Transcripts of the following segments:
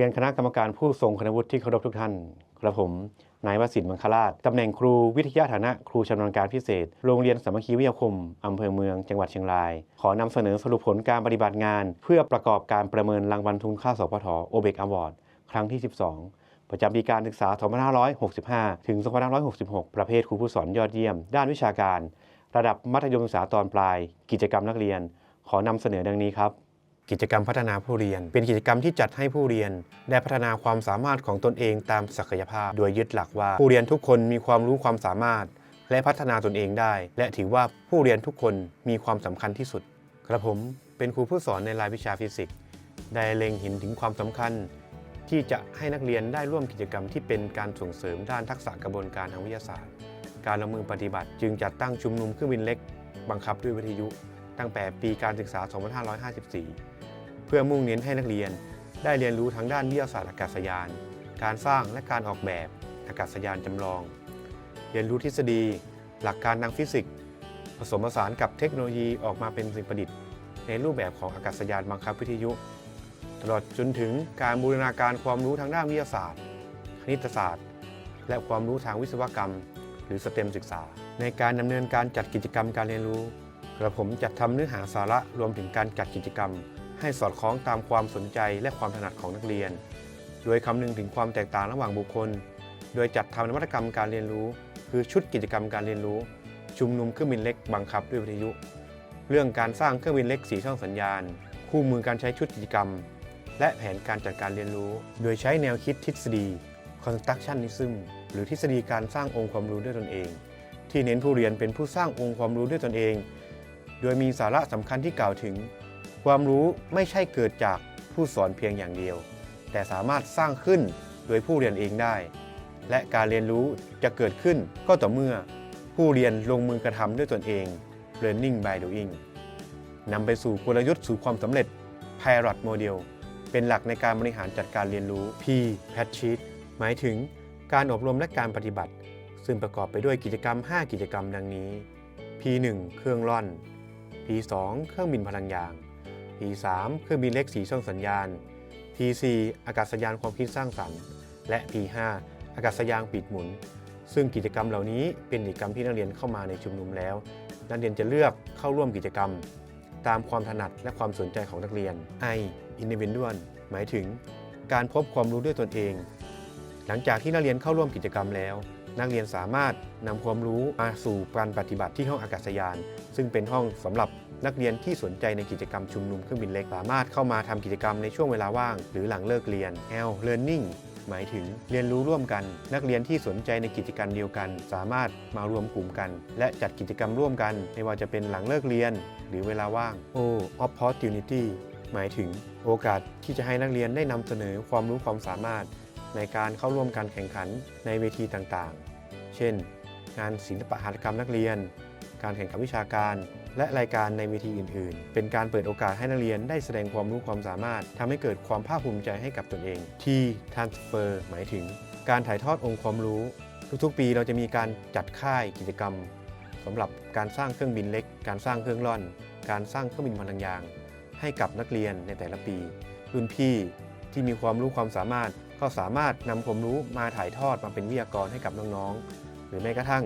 เรียนคณะกรรมการผู้ทรงคุณวุฒิที่เคารพทุกท่าน กระผม นายวสินทร์มังคลาชตำแหน่งครูวิทยาฐานะครูชำนาญการพิเศษ โรงเรียนสามัคคีวิทยาคมอำเภอเมืองจังหวัดเชียงราย ขอนำเสนอสรุปผลการปฏิบัติงาน เพื่อประกอบการประเมินรางวัลทุนค่าสพทโอเบกอวอร์ดครั้งที่ 12 ประจำปีการศึกษา 2565 ถึง 2566 ประเภทครูผู้สอนยอดเยี่ยม ด้านวิชาการ ระดับมัธยมศึกษาตอนปลาย กิจกรรมนักเรียน ขอนำเสนอดังนี้ครับ กิจกรรมพัฒนาผู้เรียน เป็นกิจกรรมที่จัดให้ผู้เรียน ได้พัฒนาความสามารถของตนเองตามศักยภาพ โดยยึดหลักว่าผู้เรียนทุกคนมีความรู้ความสามารถ และพัฒนาตนเองได้ และถือว่าผู้เรียนทุกคนมีความสำคัญที่สุด กระผมเป็นครูผู้สอนในรายวิชาฟิสิกส์ ได้เล็งเห็นถึงความสำคัญ ที่จะให้นักเรียนได้ร่วมกิจกรรมที่เป็นการส่งเสริมด้านทักษะกระบวนการทางวิทยาศาสตร์ การลงมือปฏิบัติ จึงจัดตั้งชุมนุมเครื่องบินเล็ก บังคับด้วยวิทยุ ตั้งแต่ปีการศึกษา 2554 เพื่อมุ่งเน้นให้นักเรียน ได้เรียนรู้ทั้งด้านวิทยาศาสตร์อากาศยาน การสร้างและการออกแบบอากาศยานจำลอง เรียนรู้ทฤษฎี หลักการทางฟิสิกส์ ผสมผสานกับเทคโนโลยีออกมาเป็นสิ่งประดิษฐ์ ในรูปแบบของอากาศยานบังคับวิทยุ ตลอดจนถึงการบูรณาการความรู้ทางด้านวิทยาศาสตร์ คณิตศาสตร์ และความรู้ทางวิศวกรรม หรือสเต็มศึกษา ในการดำเนินการจัดกิจกรรมการเรียนรู้กระผมจัดทำเนื้อหาสาระรวมถึงการจัดกิจกรรม ให้สอดคล้องตามความสนใจและความถนัดของนักเรียน โดยคำนึงถึงความแตกต่างระหว่างบุคคล โดยจัดทำนวัตกรรมการเรียนรู้ คือชุดกิจกรรมการเรียนรู้ ชุมนุมเครื่องบินเล็กบังคับด้วยวิทยุ เรื่องการสร้างเครื่องบินเล็กสีช่องสัญญาณ คู่มือการใช้ชุดกิจกรรม และแผนการจัดการเรียนรู้ โดยใช้แนวคิดทฤษฎี constructionism หรือทฤษฎีการสร้างองค์ความรู้ด้วยตนเอง ที่เน้นผู้เรียนเป็นผู้สร้างองค์ความรู้ด้วยตนเอง โดยมีสาระสำคัญที่กล่าวถึง ความรู้ไม่ใช่เกิดจากผู้สอนเพียงอย่างเดียว แต่สามารถสร้างขึ้นโดยผู้เรียนเองได้ และการเรียนรู้จะเกิดขึ้นก็ต่อเมื่อ ผู้เรียนลงมือกระทำด้วยตนเอง learning by doing นำไปสู่กลยุทธ์สู่ความสำเร็จ Pilot Model เป็นหลักในการบริหารจัดการเรียนรู้ P Patch Sheet หมายถึงการอบรมและการปฏิบัติ ซึ่งประกอบไปด้วยกิจกรรม 5 กิจกรรมดังนี้ P1 เครื่องร่อน P2 เครื่องบินพลังยาง P3 เครื่องบินเล็กสีช่องสัญญาณ P4 อากาศยานความคิดสร้างสรรค์ และ P5 อากาศยานปิดหมุน ซึ่งกิจกรรมเหล่านี้เป็นกิจกรรมที่นักเรียนเข้ามาในชุมนุมแล้ว นักเรียนจะเลือกเข้าร่วมกิจกรรม ตามความถนัดและความสนใจของนักเรียน I individual หมายถึง การพบความรู้ด้วยตนเอง หลังจากที่นักเรียนเข้าร่วมกิจกรรมแล้ว นักเรียนสามารถนำความรู้มาสู่การปฏิบัติที่ห้องอากาศยาน ซึ่งเป็นห้องสำหรับนักเรียนที่สนใจในกิจกรรมชุมนุมเครื่องบินเล็ก สามารถเข้ามาทำกิจกรรมในช่วงเวลาว่าง หรือหลังเลิกเรียน L learning หมายถึงเรียนรู้ร่วมกัน นักเรียนที่สนใจในกิจกรรมเดียวกัน สามารถมารวมกลุ่มกัน และจัดกิจกรรมร่วมกัน ไม่ว่าจะเป็นหลังเลิกเรียน หรือเวลาว่าง O opportunity หมายถึงโอกาสที่จะให้นักเรียนได้นำเสนอความรู้ความสามารถ ในการเข้าร่วมการแข่งขันในเวทีต่างๆ เช่น งานศิลปะหัตถกรรมนักเรียน การแข่งขันวิชาการ และรายการในเวทีอื่น ๆ เป็นการเปิดโอกาสให้นักเรียนได้แสดงความรู้ความสามารถทำให้เกิดความภาคภูมิใจให้กับตนเอง T transfer หมายถึง การถ่ายทอดองค์ความรู้ ทุกๆ ปีเราจะมีการจัดค่ายกิจกรรมสำหรับการสร้างเครื่องบินเล็ก การสร้างเครื่องร่อน การสร้างเครื่องบินพลังยาง ให้กับนักเรียนในแต่ละปี รุ่นพี่ที่มีความรู้ความสามารถ ก็สามารถนำความรู้มาถ่ายทอดมาเป็นวิทยากรให้กับน้องๆ หรือแม้กระทั่ง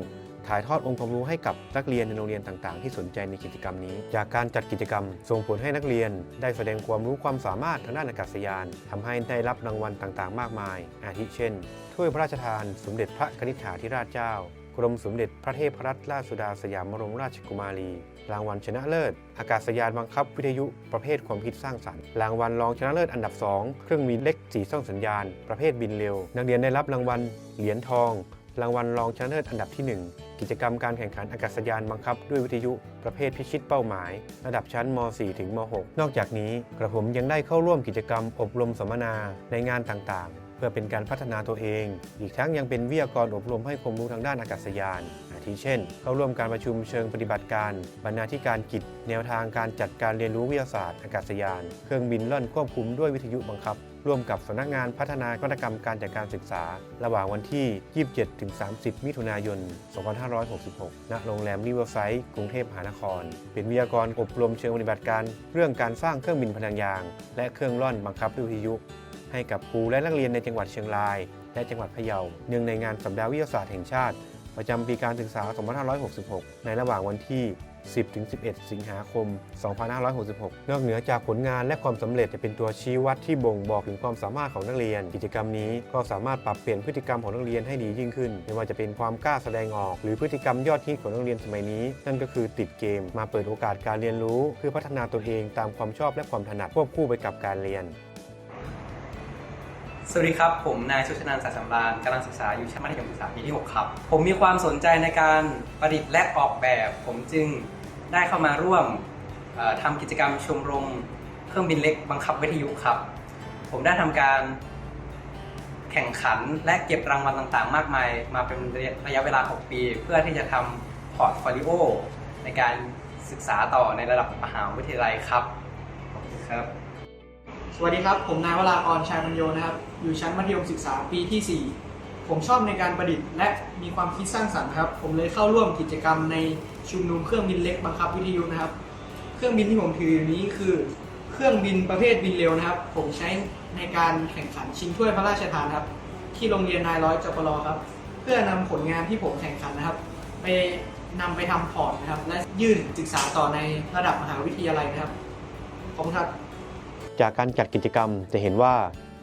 ถ่ายทอดองค์ความรู้ให้กับนักเรียนในโรงเรียนต่างๆ ที่สนใจในกิจกรรมนี้ จากการจัดกิจกรรม ส่งผลให้นักเรียนได้แสดงความรู้ความสามารถทางด้านอากาศยานทำให้ได้รับรางวัลต่างๆ มากมาย อาทิเช่น ถ้วยพระราชทาน สมเด็จพระกนิษฐาธิราชเจ้า กรมสมเด็จพระเทพรัตนราชสุดาสยามบรมราชกุมารี รางวัลชนะเลิศ อากาศยานบังคับวิทยุประเภทความคิดสร้างสรรค์ รางวัลรองชนะเลิศอันดับ 2 เครื่องบินเล็กสีช่องสัญญาณ ประเภทบินเร็ว นักเรียนได้รับรางวัลเหรียญทอง รางวัลรองชนะเลิศอันดับที่ 1 กิจกรรมการแข่งขันอากาศยานบังคับ ด้วยวิทยุประเภทพิชิตเป้าหมาย ระดับชั้นม .4 ถึงม .6 นอกจากนี้กระผมยังได้เข้าร่วมกิจกรรมอบรมสัมมนาในงานต่างๆ พื่อเป็นการพัฒนาตัวเอง อีกทั้งยังเป็นวิทยากรอบรมให้ความรู้ทางด้านอากาศยาน อาทิเช่น เข้าร่วมการประชุมเชิงปฏิบัติการ บรรณาธิการกิจ แนวทางการจัดการเรียนรู้วิทยาศาสตร์อากาศยาน เครื่องบินล่อนควบคุมด้วยวิทยุบังคับ ร่วมกับสำนักงานพัฒนานวัตกรรมการจัดการศึกษา ระหว่างวันที่ 27-30 มิถุนายน 2566 ณ โรงแรมริเวอร์ไซด์กรุงเทพมหานคร เป็นวิทยากรอบรมเชิงปฏิบัติการ เรื่องการสร้างเครื่องบินพลังยาง และเครื่องร่อนบังคับด้วยวิทยุ ให้กับครูและนักเรียนในจังหวัดเชียงราย และจังหวัดพะเยาเนื่องในงานสัปดาห์วิทยาศาสตร์แห่งชาติ ประจำปีการศึกษา 2566 ในระหว่างวันที่ 10-11 สิงหาคม 2566 นอกเหนือจากผลงานและความสำเร็จจะเป็นตัวชี้วัดที่บ่งบอกถึงความสามารถของนักเรียน กิจกรรมนี้ก็สามารถปรับเปลี่ยนพฤติกรรมของนักเรียนให้ดียิ่งขึ้น ไม่ว่าจะเป็นความกล้าแสดงออก หรือพฤติกรรมยอดฮิตของนักเรียนสมัยนี้ นั่นก็คือติดเกม มาเปิดโอกาสการเรียนรู้ เพื่อพัฒนาตัวเองตามความชอบและความถนัดควบคู่ไปกับการเรียน สวัสดีครับ ผมนายชุชนันสายสำราญกำลังศึกษาอยู่ชั้นมัธยมศึกษาปีที่ 6 ครับ ผมมีความสนใจในการประดิษฐ์และออกแบบ ผมจึงได้เข้ามาร่วมทำกิจกรรมชมรมเครื่องบินเล็กบังคับวิทยุครับ ผมได้ทำการแข่งขันและเก็บรางวัลต่างๆ มากมาย มาเป็นระยะเวลา 6 ปี เพื่อที่จะทำพอร์ตโฟลิโอในการศึกษาต่อในระดับมหาวิทยาลัยครับขอบคุณครับ สวัสดีครับ ผมนายวรากรชัยมัญโยนะครับ อยู่ชั้นมัธยมศึกษาปีที่ 4 ผมชอบในการประดิษฐ์ และมีความคิดสร้างสรรค์ครับ ผมเลยเข้าร่วมกิจกรรมในชุมนุมเครื่องบินเล็กบังคับวิทยุนะครับ เครื่องบินที่ผมถืออยู่นี้คือ เครื่องบินประเภทบินเร็วนะครับ ผมใช้ในการแข่งขันชิงถ้วยพระราชทานครับ ที่โรงเรียนนายร้อยจปรครับ เพื่อนำผลงานที่ผมแข่งขันนะครับ ไปนำไปทำพอร์ตนะครับ และยื่นศึกษาต่อในระดับมหาวิทยาลัยนะครับ ขอบคุณครับ จากการจัดกิจกรรมจะเห็นว่า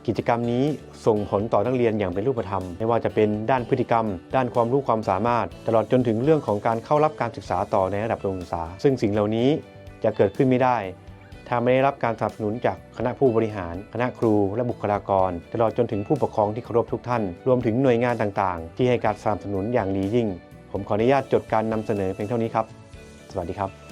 กิจกรรมนี้ส่งผลต่อนักเรียนอย่างเป็นรูปธรรม ไม่ว่าจะเป็นด้านพฤติกรรม ด้านความรู้ความสามารถ ตลอดจนถึงเรื่องของการเข้ารับการศึกษาต่อในระดับโรงศึกษา ซึ่งสิ่งเหล่านี้จะเกิดขึ้นไม่ได้ ถ้าไม่ได้รับการสนับสนุนจากคณะผู้บริหาร คณะครูและบุคลากร ตลอดจนถึงผู้ปกครองที่เคารพทุกท่าน รวมถึงหน่วยงานต่างๆ ที่ให้การสนับสนุนอย่างดียิ่ง ผมขออนุญาตจดการนำเสนอเพียงเท่านี้ครับ สวัสดีครับ